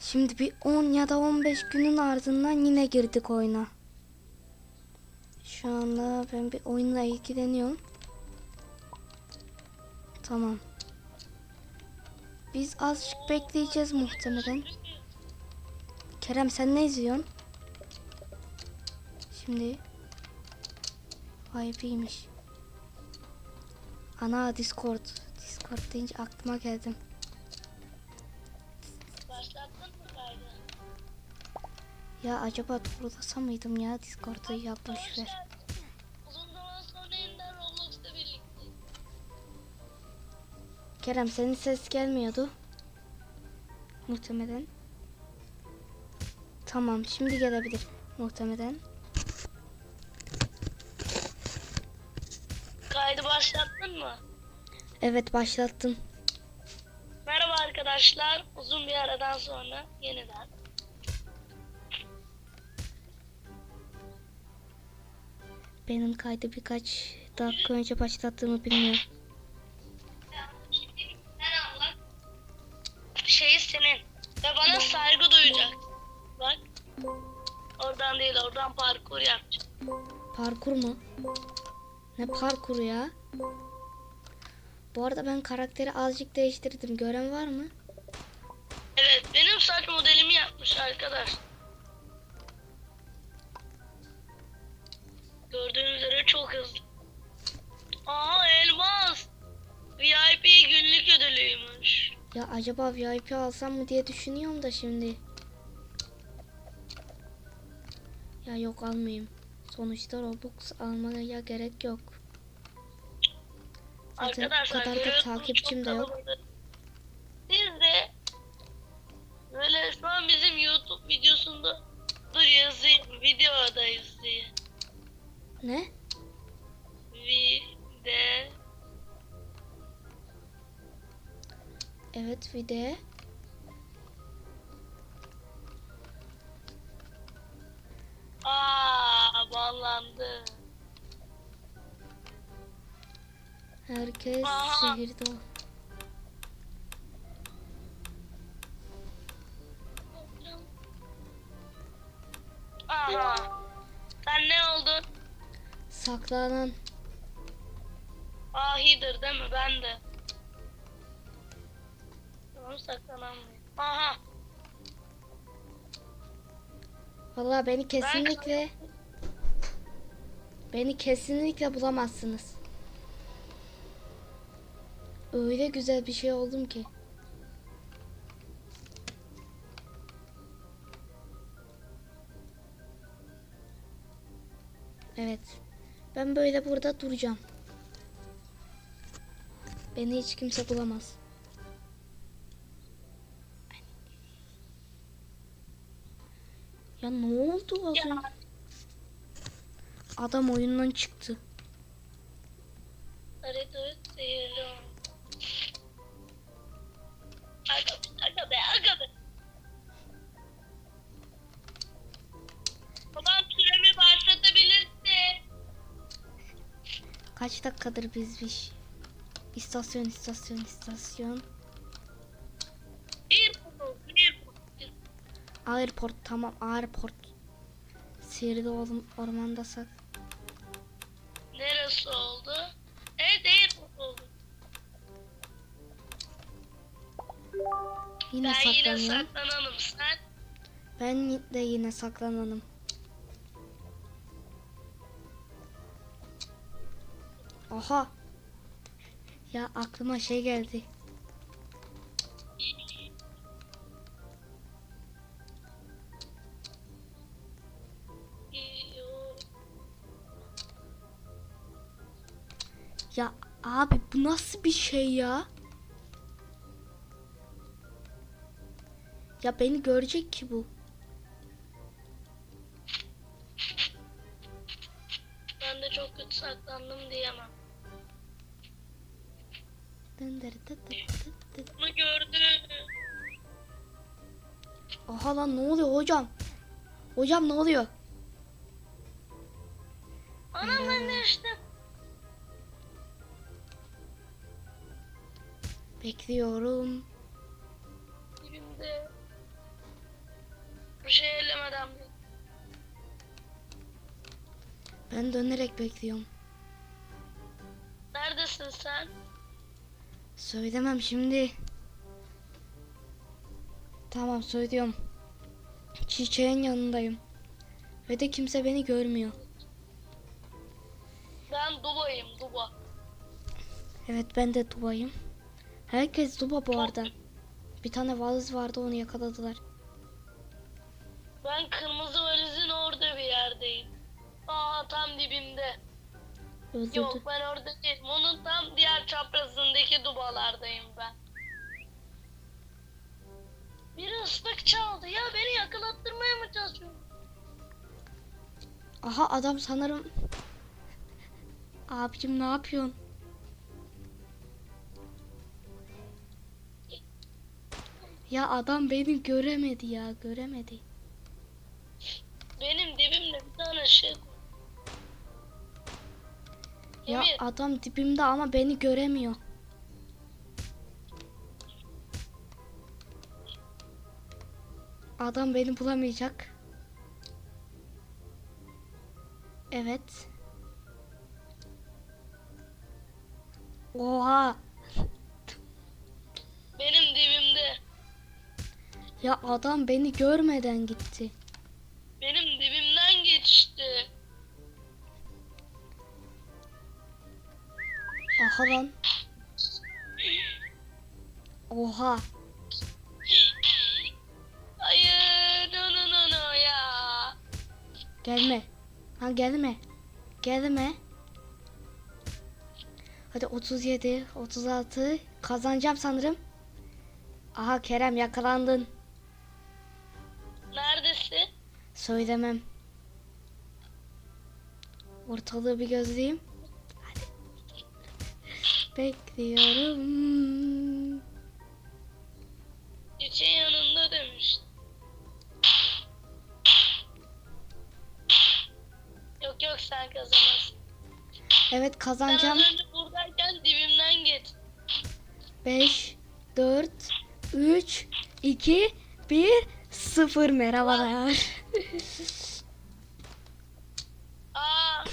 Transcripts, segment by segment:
Şimdi bir 10 ya da 15 günün ardından yine girdik oyuna. Şu anda ben bir oyunla ilgileniyorum. Tamam. Biz azıcık bekleyeceğiz muhtemelen. Kerem sen ne izliyorsun? Şimdi VIP'ymiş. Ana Discord. Discord deyince aklıma geldim. Ya acaba doğrulasam mıydım ya Discord'u ya boş ver. Uzun zaman sonra yeniden Roblox'ta birlikte. Kerem senin ses gelmiyordu. Muhtemelen. Tamam şimdi gelebilir muhtemelen. Kaydı başlattın mı? Evet başlattım. Merhaba arkadaşlar. Uzun bir aradan sonra yeniden. Benim kaydı birkaç dakika önce başlattığımı bilmiyorum. Şeyi senin. Ve bana saygı duyacak. Bak. Oradan değil oradan parkur yapacağım. Parkur mu? Ne parkuru ya? Bu arada ben karakteri azıcık değiştirdim. Gören var mı? Evet benim saç modelimi yapmış arkadaş. Acaba VIP alsam mı diye düşünüyorum da şimdi. Ya yok almayayım. Sonuçta Robux almaya gerek yok. Zaten o Arkadaşlar kadar da takipçim de yok. Biz de böyle şu an bizim YouTube videosunda dur yazayım videodayız diye. Ne? Vide Evet video. Aa bağlandı. Herkes Aha. sihirde ol. Aha. Sen ne oldun? Saklanan. Ahidir değil mi? Ben de. Tamam saklanamıyorum. Aha. Vallahi beni kesinlikle beni kesinlikle bulamazsınız. Öyle güzel bir şey oldum ki. Evet. Ben böyle burada duracağım. Beni hiç kimse bulamaz. Ya ne oldu az önce? Adam oyundan çıktı. Kaç dakikadır biz bir istasyon istasyon istasyon. Airport tamam airport. Sihirli oğlum ormanda sak. Neresi oldu? Evet, bu oldu. Yine ben yine saklanıyorum. saklanalım. Sen Ben de yine saklananım. Aha. Ya aklıma şey geldi. Ya abi bu nasıl bir şey ya? Ya beni görecek ki bu. ben de çok kötü saklandım diyemem. Bunu gördü. Aha lan ne oluyor hocam? Hocam ne oluyor? Anam ben de işte. Bekliyorum. Dibimde. Hiçbir şey ellemeden bir. Ben dönerek bekliyorum. Neredesin sen? Söylemem şimdi. Tamam söylüyorum. Çiçeğin yanındayım. Ve de kimse beni görmüyor. Ben Duba'yım Duba. Evet ben de Duba'yım. Herkes Duba bu arada. Bir tane valiz vardı onu yakaladılar. Ben kırmızı valizin orada bir yerdeyim. Aa tam dibimde. Öldürdü. Yok ben orada değilim. Onun tam diğer çaprazındaki dubalardayım ben. Biri ıslık çaldı. Ya beni yakalattırmaya mı çalışıyor? Aha adam sanırım... Abicim ne yapıyorsun? Ya adam beni göremedi ya göremedi. Benim dibimde bir tane şey. Ya Emir, adam dibimde ama beni göremiyor. Adam beni bulamayacak. Evet. Oha. Ya adam beni görmeden gitti. Benim dibimden geçti. Aha lan. Oha. Hayır, no no no no ya. Gelme. Ha gelme. Gelme. Hadi 37, 36. Kazanacağım sanırım. Aha Kerem yakalandın. Söylemem. Ortalığı bir gözleyeyim. Hadi. Bekliyorum. Çiçeğin yanında demiştin. Yok yok sen kazanırsın. Evet kazanacağım. az önce buradayken dibimden geç. 5, 4, 3, 2, 1, 0. Merhabalar. Aa.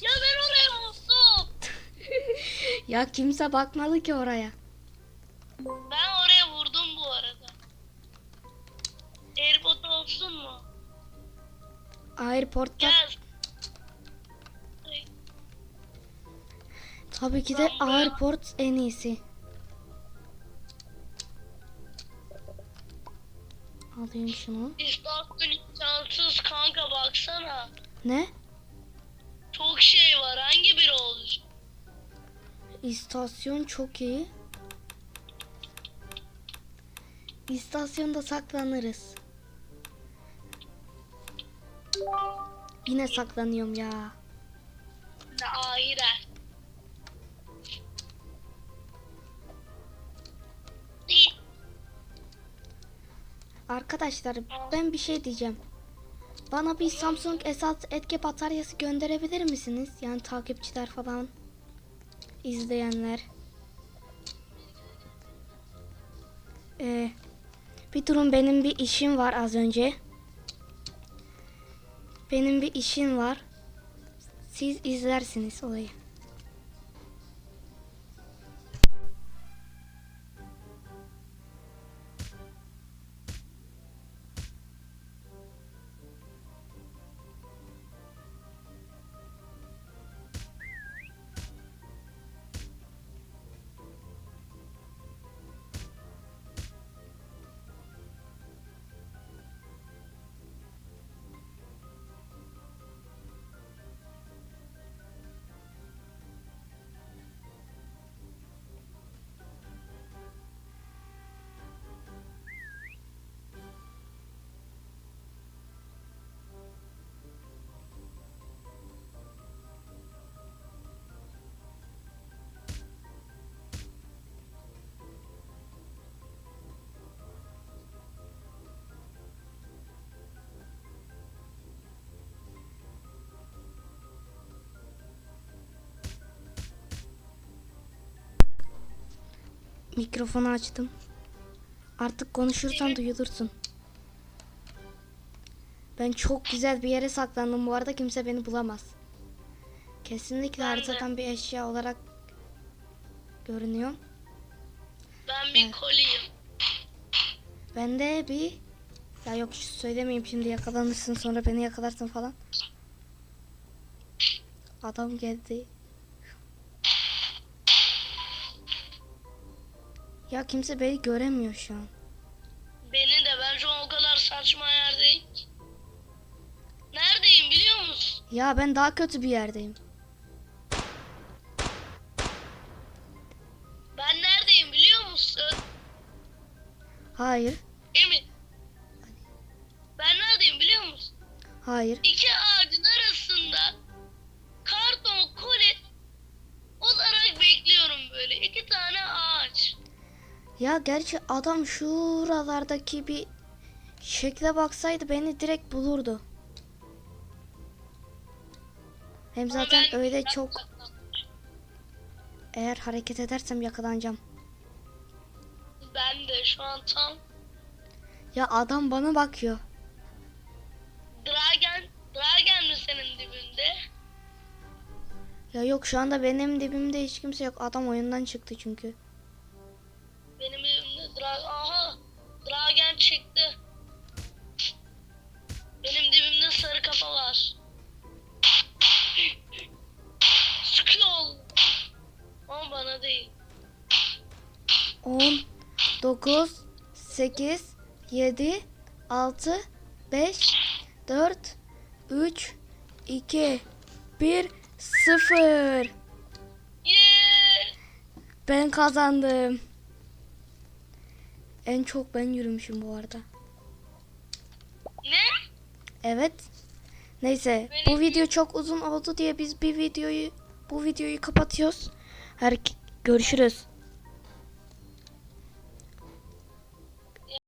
Ya ben oraya unuttum. ya kimse bakmadı ki oraya. Ben oraya vurdum bu arada. Airbot olsun mu? Airport'ta Gel. tabii ki de Airport en iyisi. Alayım şunu. İmkansız kanka baksana. Ne? Çok şey var. Hangi biri olacak? İstasyon çok iyi. İstasyonda saklanırız. Yine saklanıyorum ya. Ne Arkadaşlar ben bir şey diyeceğim. Bana bir Samsung S6 etki bataryası gönderebilir misiniz? Yani takipçiler falan izleyenler. Ee, bir durun benim bir işim var az önce. Benim bir işim var. Siz izlersiniz olayı. Mikrofonu açtım. Artık konuşursan duyulursun. Ben çok güzel bir yere saklandım. Bu arada kimse beni bulamaz. Kesinlikle Ben de. haritadan bir eşya olarak görünüyor. Ben bir Evet. koliyim. Ben de bir ya yok şu söylemeyeyim şimdi yakalanırsın sonra beni yakalarsın falan. Adam geldi. Ya kimse beni göremiyor şu an. Beni de ben şu an o kadar saçma yerdeyim. Neredeyim biliyor musun? Ya ben daha kötü bir yerdeyim. Ben neredeyim biliyor musun? Hayır. Emin. Ben neredeyim biliyor musun? Hayır. İki Ya gerçi adam şuralardaki bir şekle baksaydı beni direkt bulurdu. Hem zaten öyle çok eğer hareket edersem yakalanacağım. Ben de şu an tam Ya adam bana bakıyor. Dragen, Dragen mi senin dibinde? Ya yok şu anda benim dibimde hiç kimse yok. Adam oyundan çıktı çünkü. 9 8 7 6 5 4 3 2 1 0 Yeah! Ben kazandım. En çok ben yürümüşüm bu arada. Ne? Evet. Neyse bu video çok uzun oldu diye biz bir videoyu bu videoyu kapatıyoruz. Her görüşürüz.